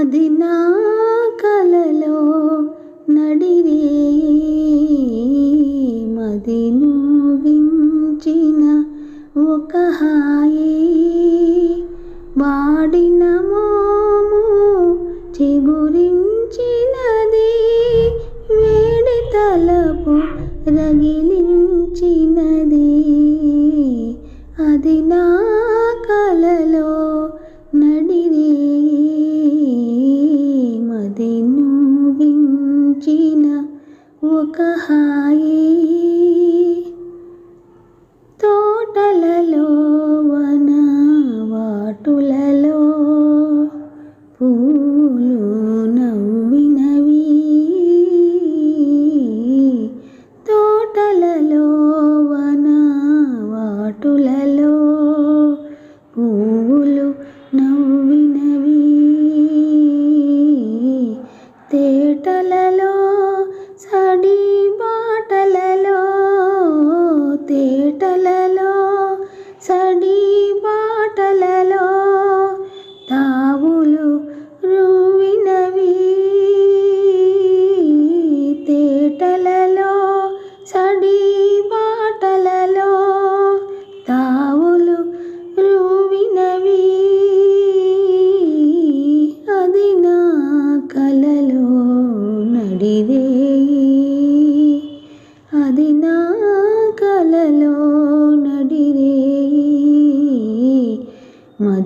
అది నా కలలో నడిరే మది నూగించిన ఒక హాయి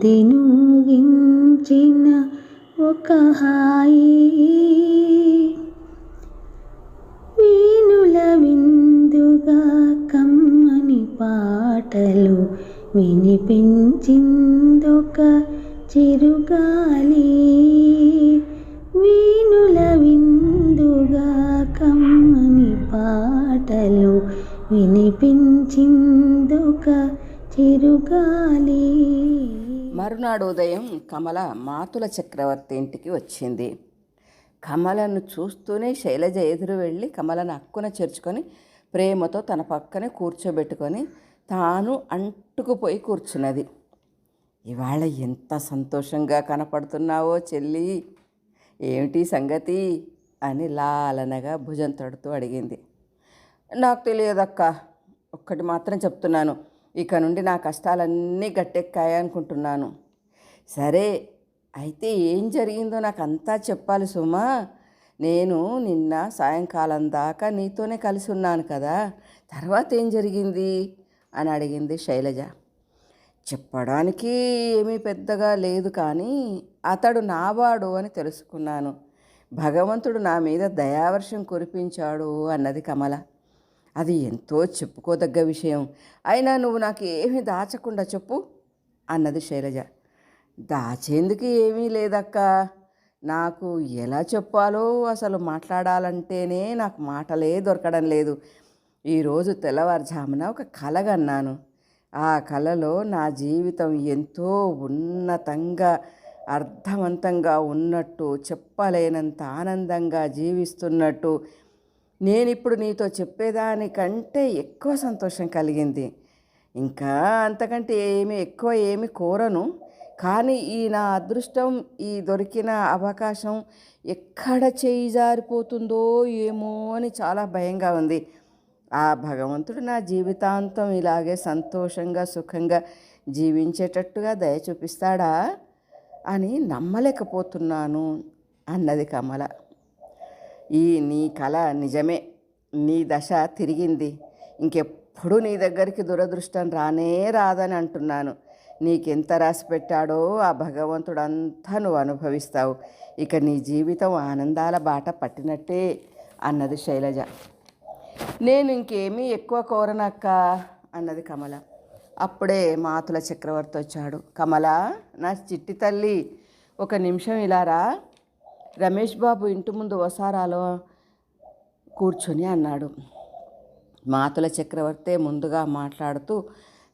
మది ఒక హాయి. వీణుల విందుగా కమ్మని పాటలు వినిపించిందొక చిరు కమల మాతుల చక్రవర్తి ఇంటికి వచ్చింది. కమలను చూస్తూనే శైలజ ఎదురు వెళ్ళి కమలను అక్కున చేర్చుకొని ప్రేమతో తన పక్కనే కూర్చోబెట్టుకొని తాను అంటుకుపోయి కూర్చున్నది. ఇవాళ ఎంత సంతోషంగా కనపడుతున్నావో చెల్లి! ఏమిటి సంగతి? అని లాలనగా భుజం తడుతూ అడిగింది. నాకు తెలియదక్క ఒక్కటి మాత్రం చెప్తున్నాను. ఇక నుండి నా కష్టాలన్నీ గట్టెక్కాయనుకుంటున్నాను. సరే అయితే ఏం జరిగిందో నాకు అంతా చెప్పాలి సుమా. నేను నిన్న సాయంకాలం దాకా నీతోనే కలిసి ఉన్నాను కదా తర్వాత ఏం జరిగింది? అని అడిగింది శైలజ. చెప్పడానికి ఏమీ పెద్దగా లేదు కానీ అతడు నావాడు అని తెలుసుకున్నాను. భగవంతుడు నా మీద దయావర్షం కురిపించాడు అన్నది కమల. అది ఎంతో చెప్పుకోదగ్గ విషయం. అయినా నువ్వు నాకు ఏమీ దాచకుండా చెప్పు అన్నది శైలజ. దాచేందుకు ఏమీ లేదక్క. నాకు ఎలా చెప్పాలో అసలు మాట్లాడాలంటేనే నాకు మాటలే దొరకడం లేదు. ఈరోజు తెల్లవారుజామున ఒక కలగన్నాను ఆ కలలో నా జీవితం ఎంతో ఉన్నతంగా అర్థవంతంగా ఉన్నట్టు చెప్పలేనంత ఆనందంగా జీవిస్తున్నట్టు నేనిప్పుడు నీతో చెప్పేదానికంటే ఎక్కువ సంతోషం కలిగింది. ఇంకా అంతకంటే ఏమి ఎక్కువ ఏమి కోరను. కానీ ఈ నా అదృష్టం ఈ దొరికిన అవకాశం ఎక్కడ చేయి జారిపోతుందో ఏమో అని చాలా భయంగా ఉంది. ఆ భగవంతుడు నా జీవితాంతం ఇలాగే సంతోషంగా సుఖంగా జీవించేటట్టుగా దయ చూపిస్తాడా అని నమ్మలేకపోతున్నాను అన్నది కమల. ఈ నీ కళ నిజమే నీ దశ తిరిగింది. ఇంకెప్పుడు నీ దగ్గరికి దురదృష్టం రానే రాదని అంటున్నాను. నీకెంత రాసి పెట్టాడో ఆ భగవంతుడు అంతా నువ్వు అనుభవిస్తావు. ఇక నీ జీవితం ఆనందాల బాట పట్టినట్టే అన్నది శైలజ. నేను ఇంకేమీ ఎక్కువ కోరనక్క అన్నది కమల. అప్పుడే మాతుల చక్రవర్తి వచ్చాడు. కమల నా చిట్టి తల్లి ఒక నిమిషం ఇలా రా. రమేష్ బాబు ఇంటి ముందు వసారాలో కూర్చొని అన్నాడు. మాతుల చక్రవర్తే ముందుగా మాట్లాడుతూ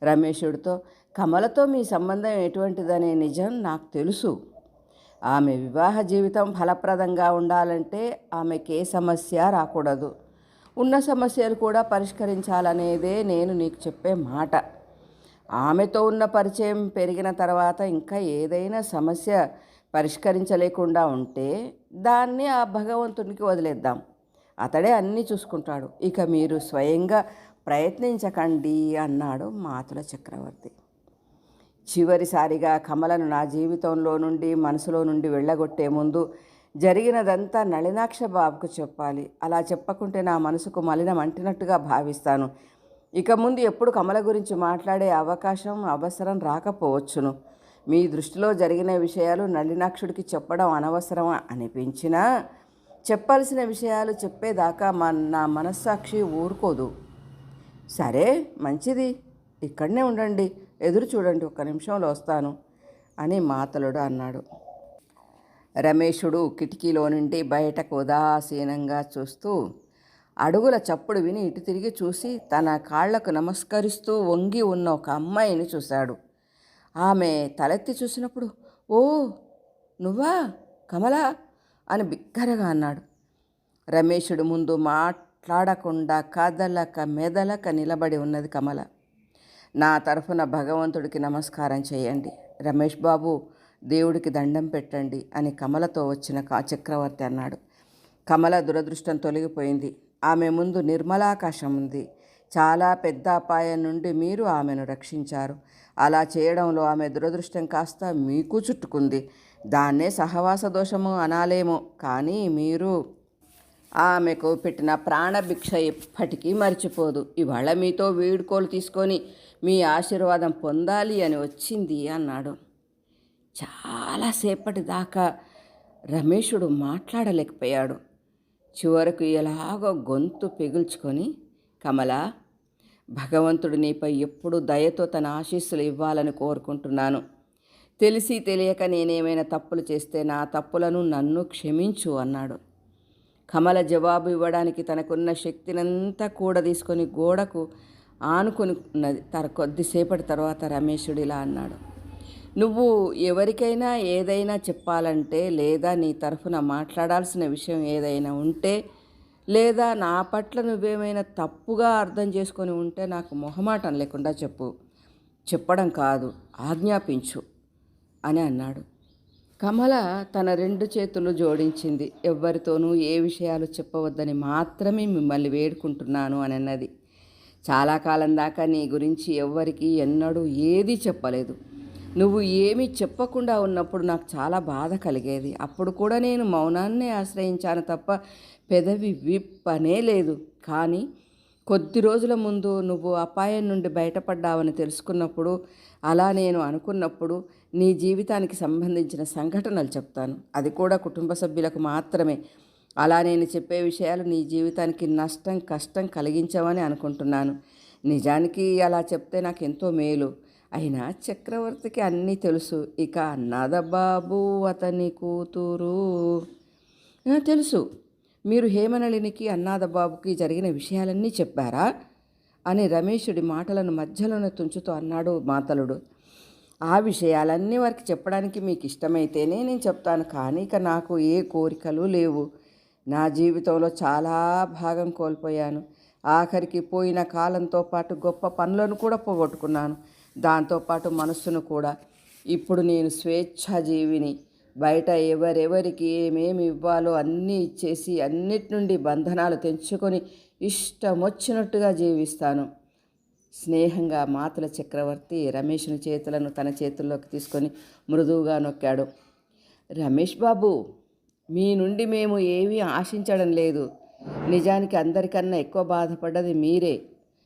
రమేషుడితో కమలతో మీ సంబంధం ఎటువంటిదనే నిజం నాకు తెలుసు. ఆమె వివాహ జీవితం ఫలప్రదంగా ఉండాలంటే ఆమెకి ఏ సమస్య రాకూడదు. ఉన్న సమస్యలు కూడా పరిష్కరించాలనేదే నేను నీకు చెప్పే మాట. ఆమెతో ఉన్న పరిచయం పెరిగిన తర్వాత ఇంకా ఏదైనా సమస్య పరిష్కరించలేకుండా ఉంటే దాన్ని ఆ భగవంతునికి వదిలేద్దాం. అతడే అన్నీ చూసుకుంటాడు. ఇక మీరు స్వయంగా ప్రయత్నించకండి అన్నాడు మాతుల చక్రవర్తి. చివరిసారిగా కమలను నా జీవితంలో నుండి మనసులో నుండి వెళ్ళగొట్టే ముందు జరిగినదంతా నళినాక్ష బాబుకు చెప్పాలి. అలా చెప్పకుంటే నా మనసుకు మలినం అంటినట్టుగా భావిస్తాను. ఇక ముందు ఎప్పుడు కమల గురించి మాట్లాడే అవకాశం అవసరం రాకపోవచ్చును. మీ దృష్టిలో జరిగిన విషయాలు నళినాక్షుడికి చెప్పడం అనవసరం అనిపించినా చెప్పాల్సిన విషయాలు చెప్పేదాకా మా నా మనస్సాక్షి ఊరుకోదు. సరే మంచిది. ఇక్కడనే ఉండండి. ఎదురు చూడండి ఒక్క నిమిషంలో వస్తాను అని మాతలుడు అన్నాడు. రమేషుడు కిటికీలో నుండి బయటకు ఉదాసీనంగా చూస్తూ అడుగుల చప్పుడు విని ఇటు తిరిగి చూసి తన కాళ్ళకు నమస్కరిస్తూ వంగి ఉన్న ఒక అమ్మాయిని చూశాడు. ఆమె తలెత్తి చూసినప్పుడు ఓ నువ్వా? కమలా? అని బిగ్గరగా అన్నాడు. రమేషుడు ముందు మాట్లాడకుండా కదలక మెదలక నిలబడి ఉన్నది కమల. నా తరఫున భగవంతుడికి నమస్కారం చేయండి. రమేష్ బాబు దేవుడికి దండం పెట్టండి అని కమలతో వచ్చిన కా చక్రవర్తి అన్నాడు. కమల దురదృష్టం తొలగిపోయింది. ఆమె ముందు నిర్మలాకాశం ఉంది. చాలా పెద్ద అపాయం నుండి మీరు ఆమెను రక్షించారు. అలా చేయడంలో ఆమె దురదృష్టం కాస్త మీకు చుట్టుకుంది. దాన్నే సహవాస దోషము అనాలేమో. కానీ మీరు ఆమెకు పెట్టిన ప్రాణభిక్ష ఎప్పటికీ మర్చిపోదు. ఇవాళ మీతో వీడుకోలు తీసుకొని మీ ఆశీర్వాదం పొందాలి అని వచ్చింది అన్నాడు. చాలాసేపటి దాకా రమేషుడు మాట్లాడలేకపోయాడు. చివరకు ఎలాగో గొంతు పెగుల్చుకొని కమల భగవంతుడు నీపై ఎప్పుడు దయతో తన ఆశీస్సులు ఇవ్వాలని కోరుకుంటున్నాను. తెలిసి తెలియక నేనేమైనా తప్పులు చేస్తే నా తప్పులను నన్ను క్షమించు అన్నాడు. కమల జవాబు ఇవ్వడానికి తనకున్న శక్తినంతా కూడా తీసుకొని గోడకు ఆనుకొని ఉన్నది తన కొద్దిసేపటి తర్వాత రమేశుడు ఇలా అన్నాడు. నువ్వు ఎవరికైనా ఏదైనా చెప్పాలంటే లేదా నీ తరఫున మాట్లాడాల్సిన విషయం ఏదైనా ఉంటే లేదా నా పట్ల నువ్వేమైనా తప్పుగా అర్థం చేసుకొని ఉంటే నాకు మొహమాటం లేకుండా చెప్పు. చెప్పడం కాదు ఆజ్ఞాపించు అని అన్నాడు. కమల తన రెండు చేతులు జోడించింది. ఎవ్వరితోనూ ఏ విషయాలు చెప్పవద్దని మాత్రమే మిమ్మల్ని వేడుకుంటున్నాను అని అన్నది. చాలా కాలం దాకా నీ గురించి ఎవ్వరికీ ఎన్నడూ ఏదీ చెప్పలేదు. నువ్వు ఏమీ చెప్పకుండా ఉన్నప్పుడు నాకు చాలా బాధ కలిగేది. అప్పుడు కూడా నేను మౌనాన్నే ఆశ్రయించాను తప్ప పెదవి విప్పనే లేదు. కానీ కొద్ది రోజుల ముందు నువ్వు అపాయం నుండి బయటపడ్డావని తెలుసుకున్నప్పుడు అలా నేను అనుకున్నప్పుడు నీ జీవితానికి సంబంధించిన సంఘటనలు చెప్తాను. అది కూడా కుటుంబ సభ్యులకు మాత్రమే. అలా నేను చెప్పే విషయాలు నీ జీవితానికి నష్టం కష్టం కలిగించవని అనుకుంటున్నాను. నిజానికి అలా చెప్తే నాకు ఎంతో మేలు. అయినా చక్రవర్తికి అన్నీ తెలుసు. ఇక నదబాబు అతని కూతురు. తెలుసు. మీరు హేమనళినికి అన్నాదబాబుకి జరిగిన విషయాలన్నీ చెప్పారా? అని రమేషుడి మాటలను మధ్యలోనే తుంచుతూ అన్నాడు మాతలుడు. ఆ విషయాలన్నీ వారికి చెప్పడానికి మీకు ఇష్టమైతేనే నేను చెప్తాను. కానీ ఇక నాకు ఏ కోరికలు లేవు. నా జీవితంలో చాలా భాగం కోల్పోయాను. ఆఖరికి పోయిన కాలంతో పాటు గొప్ప పనులను కూడా పోగొట్టుకున్నాను. దాంతోపాటు మనస్సును కూడా. ఇప్పుడు నేను స్వేచ్ఛాజీవిని బయట ఎవరెవరికి ఏమేమి ఇవ్వాలో అన్నీ ఇచ్చేసి అన్నిటి నుండి బంధనాలు తెంచుకొని ఇష్టం వచ్చినట్టుగా జీవిస్తాను. స్నేహంగా మాతుల చక్రవర్తి రమేష్ని చేతులను తన చేతుల్లోకి తీసుకొని మృదువుగా నొక్కాడు. రమేష్ బాబు మీ నుండి మేము ఏమీ ఆశించడం లేదు. నిజానికి అందరికన్నా ఎక్కువ బాధపడ్డది మీరే.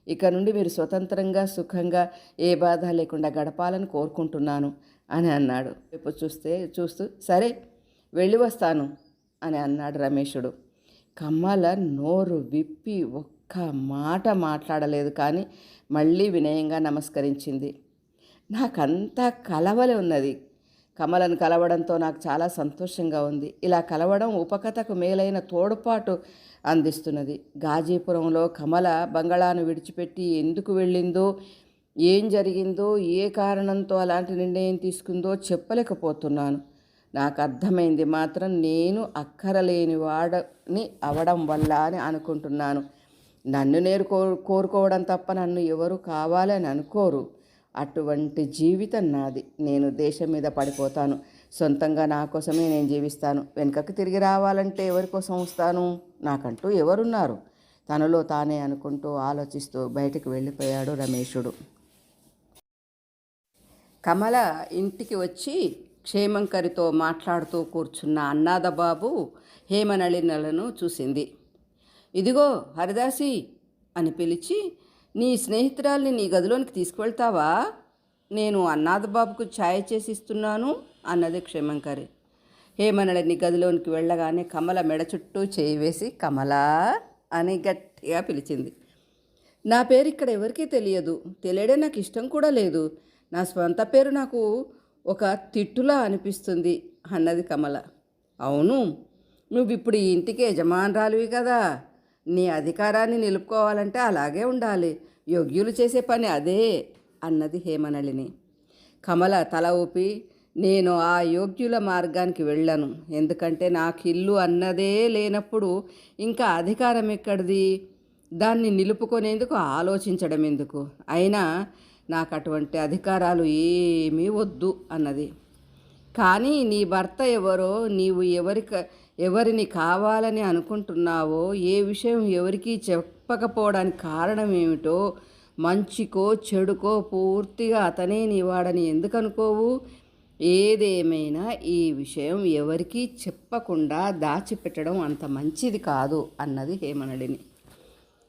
ఇక నుండి మీరు స్వతంత్రంగా సుఖంగా ఏ బాధ లేకుండా గడపాలని కోరుకుంటున్నాను అని అన్నాడు. రేపు చూస్తే చూస్తూ సరే వెళ్ళి వస్తాను అని అన్నాడు రమేషుడు. కమ్మల నోరు విప్పి ఒక్క మాట మాట్లాడలేదు కానీ మళ్ళీ వినయంగా నమస్కరించింది. నాకంతా కలవలే ఉన్నది. కమలను కలవడంతో నాకు చాలా సంతోషంగా ఉంది. ఇలా కలవడం ఉపకథకు మేలైన తోడ్పాటు అందిస్తున్నది. గాజీపురంలో కమల బంగళాను విడిచిపెట్టి ఎందుకు వెళ్ళిందో ఏం జరిగిందో ఏ కారణంతో అలాంటి నిర్ణయం తీసుకుందో చెప్పలేకపోతున్నాను. నాకు అర్థమైంది మాత్రం నేను అక్కరలేని వాడని అవడం వల్ల అని అనుకుంటున్నాను. నన్ను నేను కో కోరుకోవడం తప్ప నన్ను ఎవరు కావాలని అనుకోరు. అటువంటి జీవితం నాది. నేను దేశం మీద పడిపోతాను. సొంతంగా నా కోసమే నేను జీవిస్తాను. వెనుకకు తిరిగి రావాలంటే ఎవరి కోసం వస్తాను? నాకంటూ ఎవరున్నారు? తనలో తానే అనుకుంటూ ఆలోచిస్తూ బయటికి వెళ్ళిపోయాడు రమేషుడు. కమల ఇంటికి వచ్చి క్షేమంకరితో మాట్లాడుతూ కూర్చున్న అన్నాదబాబు హేమనళినలను చూసింది. ఇదిగో హరిదాసి అని పిలిచి నీ స్నేహితురాల్ని నీ గదిలోనికి తీసుకువెళ్తావా? నేను అన్నాథబాబుకు ఛాయ్ చేసి ఇస్తున్నాను అన్నది క్షేమంకరి. నీ గదిలోనికి వెళ్ళగానే కమల మెడ చుట్టూ చేయి వేసి కమలా అని గట్టిగా పిలిచింది. నా పేరు ఇక్కడ ఎవరికీ తెలియదు. తెలియడే నాకు ఇష్టం కూడా లేదు. నా స్వంత పేరు నాకు ఒక తిట్టులా అనిపిస్తుంది అన్నది కమల. అవును. నువ్వు ఇప్పుడు ఈ ఇంటికి యజమానురాలివి కదా. నీ అధికారాన్ని నిలుపుకోవాలంటే అలాగే ఉండాలి. యోగ్యులు చేసే పని అదే అన్నది హేమనళిని. కమల తల ఊపి నేను ఆ యోగ్యుల మార్గానికి వెళ్ళను. ఎందుకంటే నాకు ఇల్లు అన్నదే లేనప్పుడు ఇంకా అధికారం ఎక్కడిది? దాన్ని నిలుపుకునేందుకు ఆలోచించడం ఎందుకు అయినా నాకు అటువంటి అధికారాలు ఏమీ వద్దు అన్నది. కానీ నీ భర్త ఎవరో నీవు ఎవరిక ఎవరిని కావాలని అనుకుంటున్నావో ఏ విషయం ఎవరికీ చెప్పకపోవడానికి కారణం ఏమిటో మంచికో చెడుకో పూర్తిగా అతనే నీవాడని ఎందుకు అనుకోవు ఏదేమైనా ఈ విషయం ఎవరికీ చెప్పకుండా దాచిపెట్టడం అంత మంచిది కాదు అన్నది హేమనడిని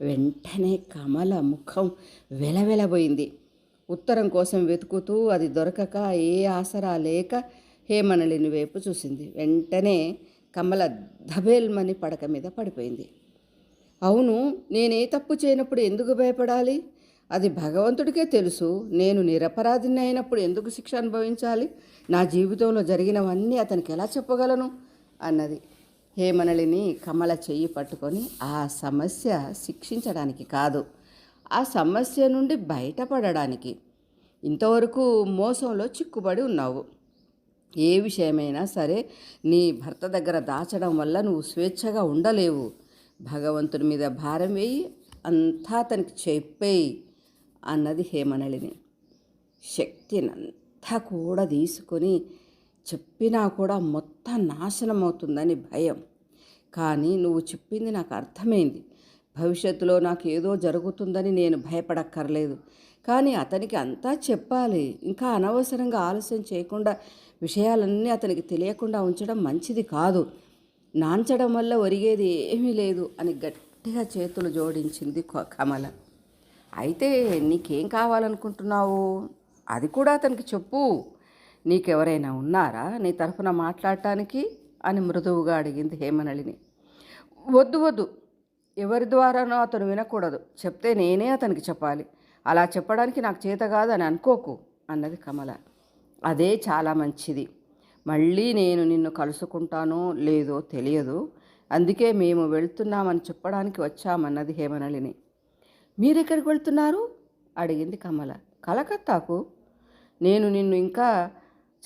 వెంటనే కమల ముఖం వెలవెలబోయింది. ఉత్తరం కోసం వెతుకుతూ అది దొరకక ఏ ఆసరా లేక హేమనళిని వైపు చూసింది. వెంటనే కమల ధబేల్మని పడక మీద పడిపోయింది. అవును నేనే తప్పు చేయనప్పుడు ఎందుకు భయపడాలి? అది భగవంతుడికే తెలుసు. నేను నిరపరాధిని అయినప్పుడు ఎందుకు శిక్ష అనుభవించాలి? నా జీవితంలో జరిగినవన్నీ అతనికి ఎలా చెప్పగలను? అన్నది. హేమనళిని కమల చెయ్యి పట్టుకొని ఆ సమస్య శిక్షించడానికి కాదు ఆ సమస్య నుండి బయటపడడానికి. ఇంతవరకు మోసంలో చిక్కుబడి ఉన్నావు. ఏ విషయమైనా సరే నీ భర్త దగ్గర దాచడం వల్ల నువ్వు స్వేచ్ఛగా ఉండలేవు. భగవంతుని మీద భారం వేయి అంతా అతనికి చెప్పేయి అన్నది హేమనళిని. శక్తినంతా కూడా తీసుకొని చెప్పినా కూడా మొత్తం నాశనం అవుతుందని భయం. కానీ నువ్వు చెప్పింది నాకు అర్థమైంది. భవిష్యత్తులో నాకు ఏదో జరుగుతుందని నేను భయపడక్కర్లేదు. కానీ అతనికి అంతా చెప్పాలి. ఇంకా అనవసరంగా ఆలస్యం చేయకుండా విషయాలన్నీ అతనికి తెలియకుండా ఉంచడం మంచిది కాదు. నాంచడం వల్ల ఒరిగేది ఏమీ లేదు అని గట్టిగా చేతులు జోడించింది కమల. అయితే నీకేం కావాలనుకుంటున్నావు? అది కూడా అతనికి చెప్పు. నీకెవరైనా ఉన్నారా నీ తరఫున మాట్లాడటానికి? అని మృదువుగా అడిగింది హేమనళిని. వద్దు వద్దు. ఎవరి ద్వారానో అతను వినకూడదు. చెప్తే నేనే అతనికి చెప్పాలి. అలా చెప్పడానికి నాకు చేత కాదని అనుకోకు అన్నది కమల. అదే చాలా మంచిది. మళ్ళీ నేను నిన్ను కలుసుకుంటానో లేదో తెలియదు. అందుకే మేము వెళ్తున్నామని చెప్పడానికి వచ్చామన్నది హేమనళిని. మీరెక్కడికి వెళ్తున్నారు? అడిగింది కమల. కలకత్తాకు. నేను నిన్ను ఇంకా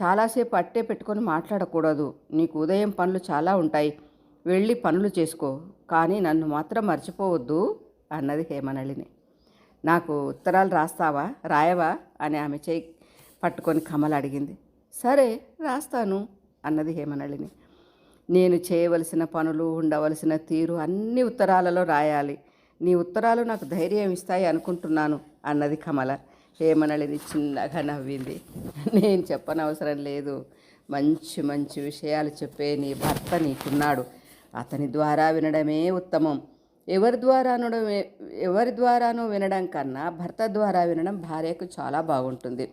చాలాసేపు అట్టే పెట్టుకొని మాట్లాడకూడదు. నీకు ఉదయం పనులు చాలా ఉంటాయి. వెళ్ళి పనులు చేసుకో. కానీ నన్ను మాత్రం మర్చిపోవద్దు అన్నది హేమనళిని. నాకు ఉత్తరాలు రాస్తావా? రాయవా? అని ఆమె చేయి పట్టుకొని కమల అడిగింది. సరే రాస్తాను అన్నది హేమనళిని. నేను చేయవలసిన పనులు ఉండవలసిన తీరు అన్ని ఉత్తరాలలో రాయాలి. నీ ఉత్తరాలు నాకు ధైర్యం ఇస్తాయి అనుకుంటున్నాను అన్నది కమల. హేమనళిని చిన్నగా నవ్వింది. నేను చెప్పనవసరం లేదు. మంచి మంచి విషయాలు చెప్పే నీ భర్త నీకున్నాడు. అతని ద్వారా వినడమే ఉత్తమం. ఎవరి ద్వారానో ఎవరి ద్వారానూ వినడం కన్నా భర్త ద్వారా వినడం భార్యకు చాలా బాగుంటుంది.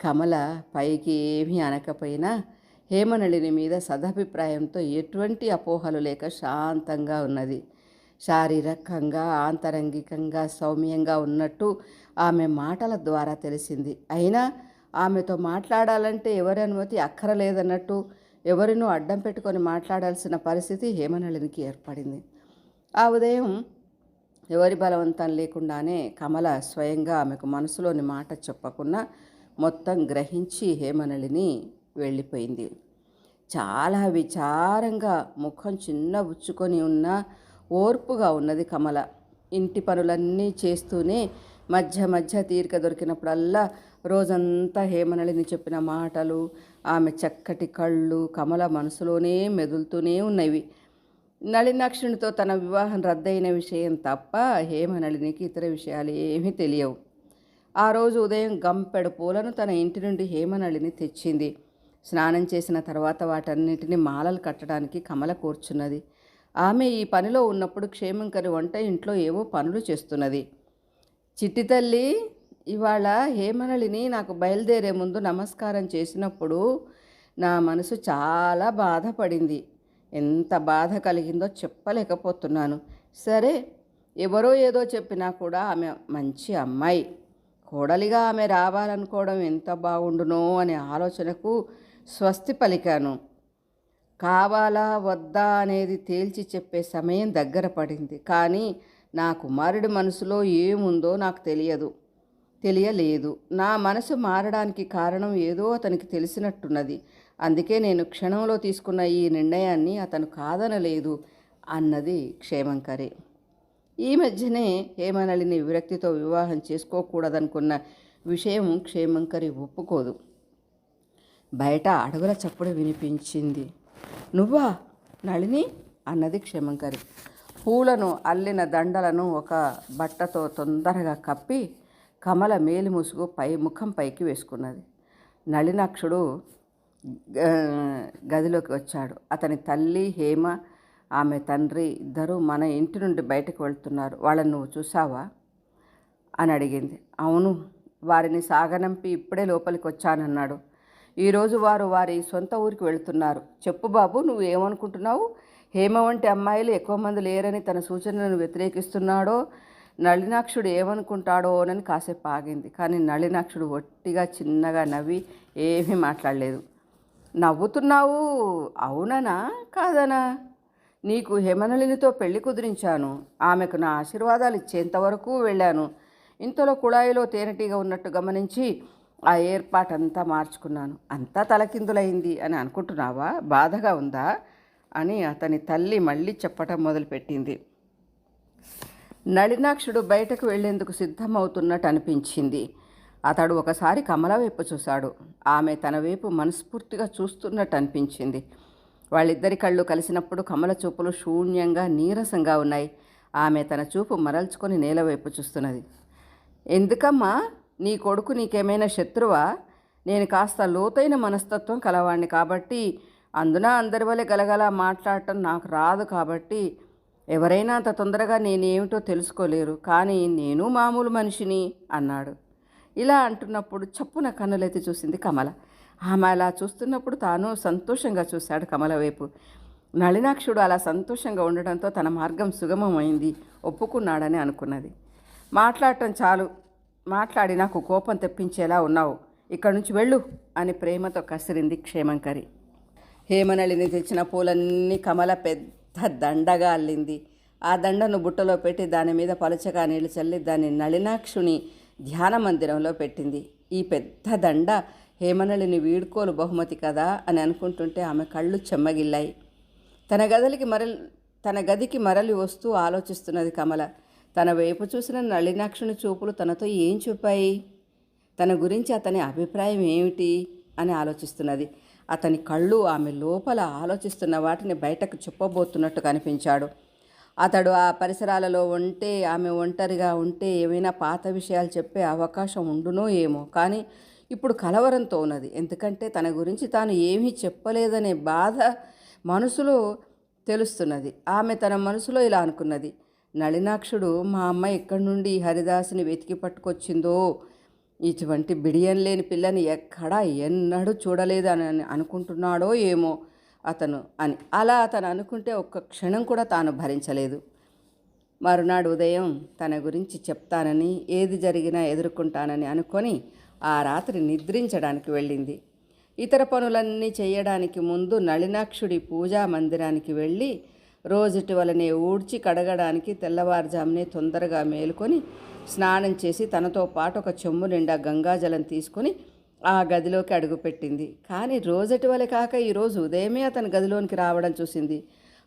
కమల పైకి ఏమీ అనకపోయినా హేమనళిని మీద సదభిప్రాయంతో ఎటువంటి అపోహలు లేక శాంతంగా ఉన్నది. శారీరకంగా ఆంతరంగికంగా సౌమ్యంగా ఉన్నట్టు ఆమె మాటల ద్వారా తెలిసింది. అయినా ఆమెతో మాట్లాడాలంటే ఎవరి అనుమతి అక్కరలేదన్నట్టు ఎవరినూ అడ్డం పెట్టుకొని మాట్లాడాల్సిన పరిస్థితి హేమనళినికి ఏర్పడింది. ఆ ఉదయం ఎవరి బలవంతం లేకుండానే కమల స్వయంగా ఆమెకు మనసులోని మాట చెప్పకుండా మొత్తం గ్రహించి హేమనళిని వెళ్ళిపోయింది. చాలా విచారంగా ముఖం చిన్న ఉచ్చుకొని ఉన్న ఓర్పుగా ఉన్నది కమల. ఇంటి పనులన్నీ చేస్తూనే మధ్య మధ్య తీరిక దొరికినప్పుడల్లా రోజంతా హేమనళిని చెప్పిన మాటలు ఆమె చక్కటి కళ్ళు కమల మనసులోనే మెదులుతూనే ఉన్నవి. నళినాక్షునితో తన వివాహం రద్దయిన విషయం తప్ప హేమనళినికి ఇతర విషయాలు ఏమీ తెలియవు. ఆ రోజు ఉదయం గంపెడు పూలను తన ఇంటి నుండి హేమనళిని తెచ్చింది. స్నానం చేసిన తర్వాత వాటన్నిటిని మాలలు కట్టడానికి కమల కూర్చున్నది. ఆమె ఈ పనిలో ఉన్నప్పుడు క్షేమంకరి వంట ఇంట్లో ఏవో పనులు చేస్తున్నది. చిట్టి తల్లి ఇవాళ హేమనళిని నాకు బయలుదేరే ముందు నమస్కారం చేసినప్పుడు నా మనసు చాలా బాధపడింది. ఎంత బాధ కలిగిందో చెప్పలేకపోతున్నాను. సరే ఎవరో ఏదో చెప్పినా కూడా ఆమె మంచి అమ్మాయి. కోడలిగా ఆమె రావాలనుకోవడం ఎంత బాగుండునో అనే ఆలోచనకు స్వస్తి పలికాను. కావాలా వద్దా అనేది తేల్చి చెప్పే సమయం దగ్గర పడింది. కానీ నా కుమారుడి మనసులో ఏముందో నాకు తెలియదు. తెలియలేదు. నా మనసు మారడానికి కారణం ఏదో అతనికి తెలిసినట్టున్నది. అందుకే నేను క్షణంలో తీసుకున్న ఈ నిర్ణయాన్ని అతను కాదనలేదు అన్నది క్షేమంకరే. ఈ మధ్యనే హేమనళిని విరక్తితో వివాహం చేసుకోకూడదనుకున్న విషయం క్షేమంకరి ఒప్పుకోదు. బయట అడుగుల చప్పుడు వినిపించింది. నువ్వా నళిని? అన్నది క్షేమంకరి. పూలను అల్లిన దండలను ఒక బట్టతో తొందరగా కప్పి కమల మేలి ముసుగు పై ముఖం పైకి వేసుకున్నది. నళినాక్షుడు గదిలోకి వచ్చాడు. అతని తల్లి హేమ ఆమె తండ్రి ఇద్దరూ మన ఇంటి నుండి బయటకు వెళ్తున్నారు. వాళ్ళని నువ్వు చూసావా అని అడిగింది. అవును వారిని సాగనంపి ఇప్పుడే లోపలికి వచ్చానన్నాడు. ఈరోజు వారు వారి సొంత ఊరికి వెళ్తున్నారు. చెప్పు బాబు నువ్వు ఏమనుకుంటున్నావు? హేమ వంటి అమ్మాయిలు ఎక్కువ మంది లేరని తన సూచనలను వ్యతిరేకిస్తున్నాడో? నళినాక్షుడు ఏమనుకుంటాడోనని కాసేపు ఆగింది. కానీ నళినాక్షుడు ఒట్టిగా చిన్నగా నవ్వి ఏమీ మాట్లాడలేదు. నవ్వుతున్నావు? అవుననా? కాదనా? నీకు హేమనళినితో పెళ్ళి కుదిరించాను. ఆమెకు నా ఆశీర్వాదాలు ఇచ్చేంతవరకు వెళ్ళాను. ఇంతలో కుళాయిలో తేనెటీగ ఉన్నట్టు గమనించి ఆ ఏర్పాటంతా మార్చుకున్నాను. అంతా తలకిందులైంది అని అనుకుంటున్నావా? బాధగా ఉందా? అని అతని తల్లి మళ్ళీ చెప్పటం మొదలుపెట్టింది. నళినాక్షుడు బయటకు వెళ్ళేందుకు సిద్ధమవుతున్నట్టు అనిపించింది. అతడు ఒకసారి కమల వైపు చూశాడు. ఆమె తన వైపు మనస్ఫూర్తిగా చూస్తున్నట్టు అనిపించింది. వాళ్ళిద్దరి కళ్ళు కలిసినప్పుడు కమల చూపులు శూన్యంగా నీరసంగా ఉన్నాయి. ఆమె తన చూపు మరల్చుకొని నేల వైపు చూస్తున్నది. ఎందుకమ్మా? నీ కొడుకు నీకేమైనా శత్రువా? నేను కాస్త లోతైన మనస్తత్వం కలవాణ్ణి కాబట్టి అందున అందరి వలె గలగల మాట్లాడటం నాకు రాదు కాబట్టి ఎవరైనా అంత తొందరగా నేనేమిటో తెలుసుకోలేరు. కానీ నేను మామూలు మనిషిని అన్నాడు. ఇలా అంటున్నప్పుడు చప్పున కన్నులెత్తి చూసింది కమల. ఆమె అలా చూస్తున్నప్పుడు తాను సంతోషంగా చూశాడు కమల వైపు. నళినాక్షుడు అలా సంతోషంగా ఉండడంతో తన మార్గం సుగమమైంది ఒప్పుకున్నాడని అనుకున్నది. మాట్లాడటం చాలు. మాట్లాడి నాకు కోపం తెప్పించేలా ఉన్నావు. ఇక్కడి నుంచి వెళ్ళు అని ప్రేమతో కసిరింది క్షేమంకరి. హేమనళిని తెచ్చిన పూలన్నీ కమల పెద్ద దండగా అల్లింది. ఆ దండను బుట్టలో పెట్టి దాని మీద పలుచగా నీళ్ళు చల్లి దాన్ని నళినాక్షుని ధ్యాన మందిరంలో పెట్టింది. ఈ పెద్ద దండ హేమనళిని వీడ్కోలు బహుమతి కదా అని అనుకుంటుంటే ఆమె కళ్ళు చెమ్మగిల్లాయి. తన గదికి మరలి తన గదికి మరలి వస్తూ ఆలోచిస్తున్నది కమల. తన వైపు చూసిన నళినాక్షుని చూపులు తనతో ఏం చూపాయి తన గురించి అతని అభిప్రాయం ఏమిటి అని ఆలోచిస్తున్నది. అతని కళ్ళు ఆమె లోపల ఆలోచిస్తున్న వాటిని బయటకు చెప్పబోతున్నట్టు కనిపించాడు. అతడు ఆ పరిసరాలలో ఉంటే ఆమె ఒంటరిగా ఉంటే ఏమైనా పాత విషయాలు చెప్పే అవకాశం ఉండునో ఏమో. కానీ ఇప్పుడు కలవరంతో ఉన్నది. ఎందుకంటే తన గురించి తాను ఏమీ చెప్పలేదనే బాధ మనసులో తెలుస్తున్నది. ఆమె తన మనసులో ఇలా అనుకున్నది. నళినాక్షుడు మా అమ్మ ఎక్కడి నుండి హరిదాసుని వెతికి పట్టుకొచ్చిందో? ఇటువంటి బిడియం లేని పిల్లని ఎక్కడా ఎన్నడూ చూడలేదు అని అనుకుంటున్నాడో ఏమో. అతను అని. అలా అతను అనుకుంటే ఒక్క క్షణం కూడా తాను భరించలేదు. మరునాడు ఉదయం తన గురించి చెప్తానని ఏది జరిగినా ఎదుర్కొంటానని అనుకొని ఆ రాత్రి నిద్రించడానికి వెళ్ళింది. ఇతర పనులన్నీ చేయడానికి ముందు నళినాక్షుడి పూజా మందిరానికి వెళ్ళి రోజుటి వలనే ఊడ్చి కడగడానికి తెల్లవారుజామునే తొందరగా మేలుకొని స్నానం చేసి తనతో పాటు ఒక చెమ్ము నిండా గంగాజలం తీసుకొని ఆ గదిలోకి అడుగుపెట్టింది కానీ రోజటి వలె కాక ఈరోజు ఉదయమే అతను గదిలోనికి రావడం చూసింది.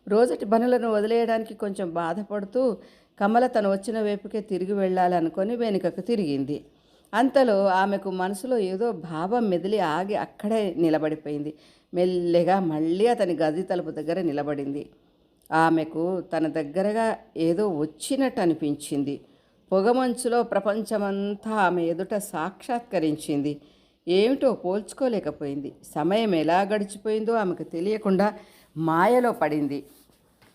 రోజటి పనులను వదిలేయడానికి కొంచెం బాధపడుతూ కమల తను వచ్చిన వైపుకే తిరిగి వెళ్ళాలనుకొని వెనుకకు తిరిగింది. అంతలో ఆమెకు మనసులో ఏదో భావం మెదిలి ఆగి అక్కడే నిలబడిపోయింది. మెల్లగా మళ్ళీ అతని గది తలుపు దగ్గర నిలబడింది. ఆమెకు తన దగ్గరగా ఏదో వచ్చినట్టు అనిపించింది. పొగమంచులో ప్రపంచమంతా ఆమె ఎదుట సాక్షాత్కరించింది. ఏమిటో పోల్చుకోలేకపోయింది. సమయం ఎలా గడిచిపోయిందో ఆమెకు తెలియకుండా మాయలో పడింది.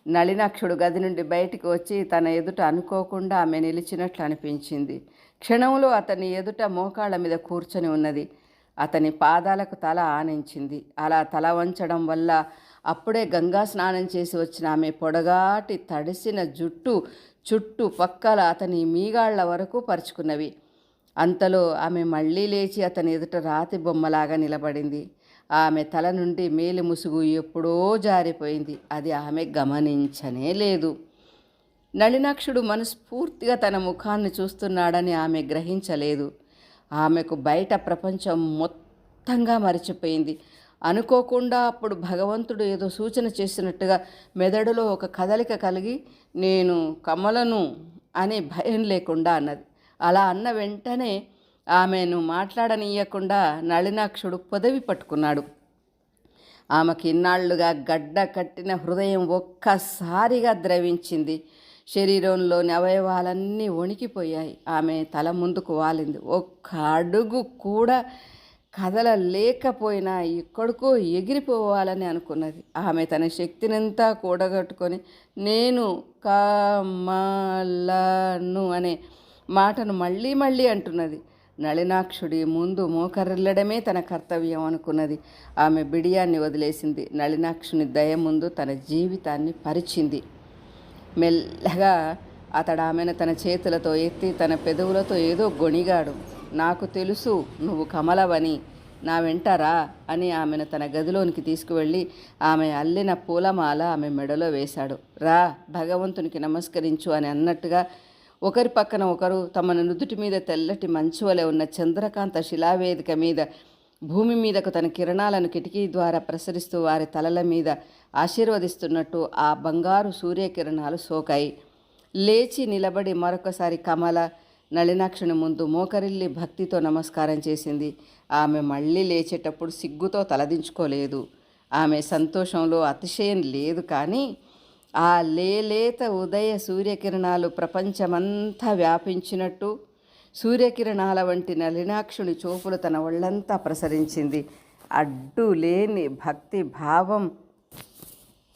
నళినాక్షుడు గది నుండి బయటికి వచ్చి తన ఎదుట అనుకోకుండా ఆమె నిలిచినట్లు అనిపించింది. క్షణంలో అతని ఎదుట మోకాళ్ళ మీద కూర్చొని ఉన్నది. అతని పాదాలకు తల ఆనించింది. అలా తల వంచడం వల్ల అప్పుడే గంగా స్నానం చేసి వచ్చిన ఆమె పొడగాటి తడిసిన జుట్టు చుట్టూ పక్కల అతని మీగాళ్ళ వరకు పరుచుకున్నవి. అంతలో ఆమె మళ్ళీ లేచి అతని ఎదుట రాతి బొమ్మలాగా నిలబడింది. ఆమె తల నుండి మేలు ముసుగు ఎప్పుడో జారిపోయింది. అది ఆమె గమనించనే లేదు. నళినాక్షుడు మనస్ఫూర్తిగా తన ముఖాన్ని చూస్తున్నాడని ఆమె గ్రహించలేదు. ఆమెకు బయట ప్రపంచం మొత్తంగా మరచిపోయింది. అనుకోకుండా అప్పుడు భగవంతుడు ఏదో సూచన చేసినట్టుగా మెదడులో ఒక కదలిక కలిగి నేను కమలను అనే భయం లేకుండా అన్నది. అలా అన్న వెంటనే ఆమెను మాట్లాడనీయకుండా నళినాక్షుడు పొదవి పట్టుకున్నాడు. ఆమెకి ఇన్నాళ్ళుగా గడ్డ కట్టిన హృదయం ఒక్కసారిగా ద్రవించింది. శరీరంలోని అవయవాలన్నీ వణికిపోయాయి. ఆమె తల ముందుకు వాలింది. ఒక్క అడుగు కూడా కదలలేకపోయినా ఎక్కడికో ఎగిరిపోవాలని అనుకున్నది. ఆమె తన శక్తినంతా కూడగట్టుకొని నేను కమలను అనే మాటను మళ్ళీ మళ్ళీ అంటున్నది. నళినాక్షుడి ముందు మోకరిల్లడమే తన కర్తవ్యం అనుకున్నది. ఆమె బిడియాన్ని వదిలేసింది. నళినాక్షుని దయ ముందు తన జీవితాన్ని పరిచింది. మెల్లగా అతడు ఆమెను తన చేతులతో ఎత్తి తన పెదవులతో ఏదో గొణిగాడు. నాకు తెలుసు నువ్వు కమలవని. నా వెంటరా అని ఆమెను తన గదిలోనికి తీసుకువెళ్ళి ఆమె అల్లిన పూలమాల ఆమె మెడలో వేశాడు. రా భగవంతునికి నమస్కరించు అని అన్నట్టుగా ఒకరి పక్కన ఒకరు తమ నుదుటి మీద తెల్లటి మంచు వలె ఉన్న చంద్రకాంత శిలావేదిక మీద భూమి మీదకు తన కిరణాలను కిటికీ ద్వారా ప్రసరిస్తూ వారి తలల మీద ఆశీర్వదిస్తున్నట్టు ఆ బంగారు సూర్యకిరణాలు సోకాయి. లేచి నిలబడి మరొకసారి కమల నళినాక్షుని ముందు మోకరిల్లి భక్తితో నమస్కారం చేసింది. ఆమె మళ్ళీ లేచేటప్పుడు సిగ్గుతో తలదించుకోలేదు. ఆమె సంతోషంలో అతిశయం లేదు కానీ ఆ లేలేత ఉదయ సూర్యకిరణాలు ప్రపంచమంతా వ్యాపించినట్టు సూర్యకిరణాల వంటి నలినాక్షుని చూపులు తన ఒళ్ళంతా ప్రసరించింది. అడ్డు లేని భక్తి భావం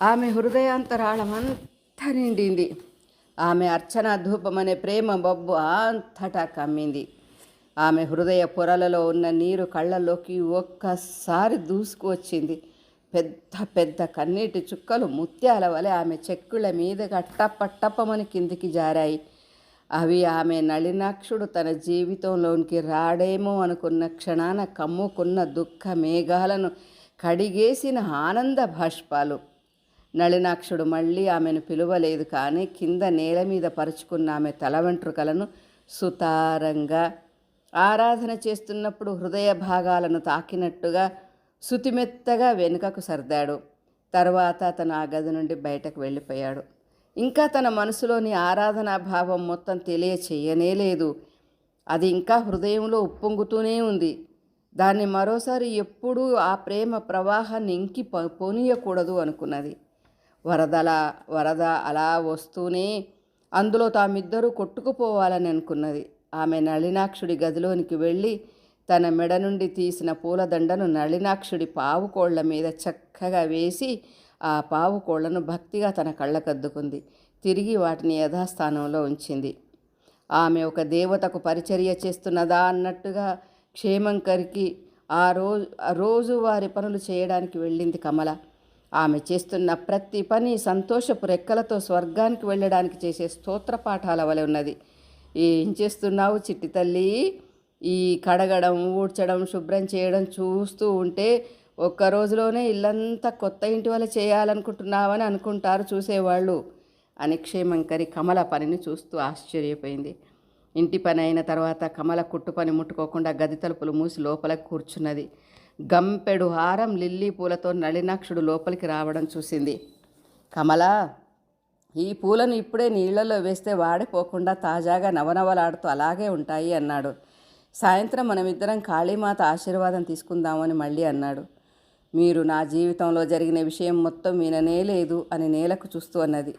ఆమె హృదయాంతరాళమంతా నిండింది. ఆమె అర్చన ధూపం అనే ప్రేమ బొబ్బు అంతటా కమ్మింది. ఆమె హృదయ పొరలలో ఉన్న నీరు కళ్ళలోకి ఒక్కసారి దూసుకువచ్చింది. పెద్ద పెద్ద కన్నీటి చుక్కలు ముత్యాల వలె ఆమె చెక్కుల మీదగా టప్పటప్పమని కిందికి జారాయి. అవి ఆమె నళినాక్షుడు తన జీవితంలోనికి రాడేమో అనుకున్న క్షణాన కమ్ముకున్న దుఃఖ మేఘాలను కడిగేసిన ఆనంద భాష్పాలు నళినాక్షుడు మళ్ళీ ఆమెను పిలువలేదు కానీ కింద నేల మీద పరుచుకున్న ఆమె తల వెంట్రుకలను సుతారంగా ఆరాధన చేస్తున్నప్పుడు హృదయ భాగాలను తాకినట్టుగా శుతిమెత్తగా వెనుకకు సర్దాడు. తర్వాత అతను ఆ గది నుండి బయటకు వెళ్ళిపోయాడు. ఇంకా తన మనసులోని ఆరాధనా భావం మొత్తం తెలియచేయనే లేదు. అది ఇంకా హృదయంలో ఉప్పొంగుతూనే ఉంది. దాన్ని మరోసారి ఎప్పుడూ ఆ ప్రేమ ప్రవాహాన్ని ఇంకి పోనీయకూడదు అనుకున్నది. వరదల వరద అలా వస్తూనే అందులో తామిద్దరూ కొట్టుకుపోవాలని అనుకున్నది. ఆమె నళినాక్షుడి గదిలోనికి వెళ్ళి తన మెడ నుండి తీసిన పూలదండను నళినాక్షుడి పావుకోళ్ళ మీద చక్కగా వేసి ఆ పావుకోళ్ళను భక్తిగా తన కళ్ళకద్దుకుంది. తిరిగి వాటిని యథాస్థానంలో ఉంచింది. ఆమె ఒక దేవతకు పరిచర్య చేస్తున్నదా అన్నట్టుగా క్షేమంకరికి ఆ రోజు ఆ రోజు వారి పనులు చేయడానికి వెళ్ళింది కమల. ఆమె చేస్తున్న ప్రతి పని సంతోషపు రెక్కలతో స్వర్గానికి వెళ్ళడానికి చేసే స్తోత్ర పాఠాల వలె ఉన్నది. ఏం చేస్తున్నావు చిట్టి తల్లి? ఈ కడగడం ఊడ్చడం శుభ్రం చేయడం చూస్తూ ఉంటే ఒక్క రోజులోనే ఇల్లంతా కొత్త ఇంటి వల్ల చేయాలనుకుంటున్నావని అనుకుంటారు చూసేవాళ్ళు. అని క్షేమంకరి కమల పనిని చూస్తూ ఆశ్చర్యపోయింది. ఇంటి పని అయిన తర్వాత కమల కుట్టు పని ముట్టుకోకుండా గది తలుపులు మూసి లోపలికి కూర్చున్నది. గంపెడు హారం లిల్లీ పూలతో నళినాక్షుడు లోపలికి రావడం చూసింది. కమల ఈ పూలను ఇప్పుడే నీళ్ళలో వేస్తే వాడిపోకుండా తాజాగా నవనవలాడుతూ అలాగే ఉంటాయి అన్నాడు. సాయంత్రం మనమిద్దరం కాళీమాత ఆశీర్వాదం తీసుకుందామని మళ్ళీ అన్నాడు. మీరు నా జీవితంలో జరిగిన విషయం మొత్తం విననే లేదు అని నేలకు చూస్తూ అన్నది.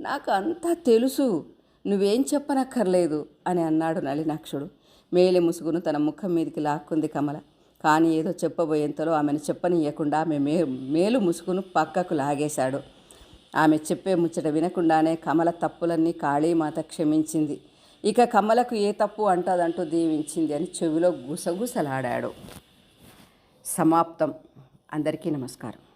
నాకు అంతా తెలుసు. నువ్వేం చెప్పనక్కర్లేదు అని అన్నాడు నళినాక్షుడు. మేలి ముసుగును తన ముఖం మీదకి లాక్కుంది కమల. కానీ ఏదో చెప్పబోయేంతలో ఆమెను చెప్పనీయకుండా ఆమె మే మేలు ముసుగును పక్కకు లాగేశాడు. ఆమె చెప్పే ముచ్చట వినకుండానే కమల తప్పులన్నీ కాళీమాత క్షమించింది. ఇక కమలకు ఏ తప్పు అంటదంటూ దీవించింది అని చెవిలో గుసగుసలాడాడు. సమాప్తం. అందరికీ నమస్కారం.